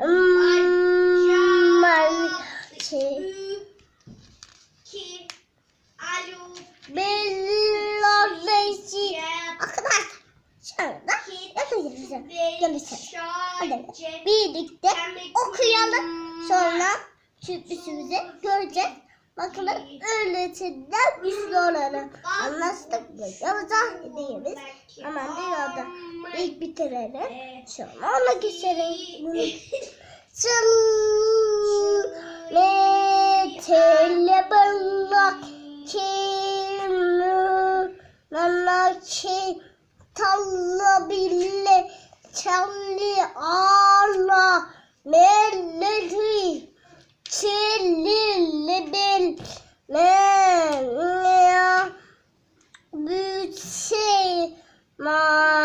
Mm, Birlikte okuyalım. Sonra sürprizimizi göreceğiz. Bakalım öğretinde güçlü olalım. Anlaştık mı? Yapacağız dediğimiz ah, hemen de yolda. İlk bitirelim. Sonra ona geçelim. Bunu Söyle teleballa kim nana ki talla bille çalli ağla melleri çelli bil ne ya bütse ma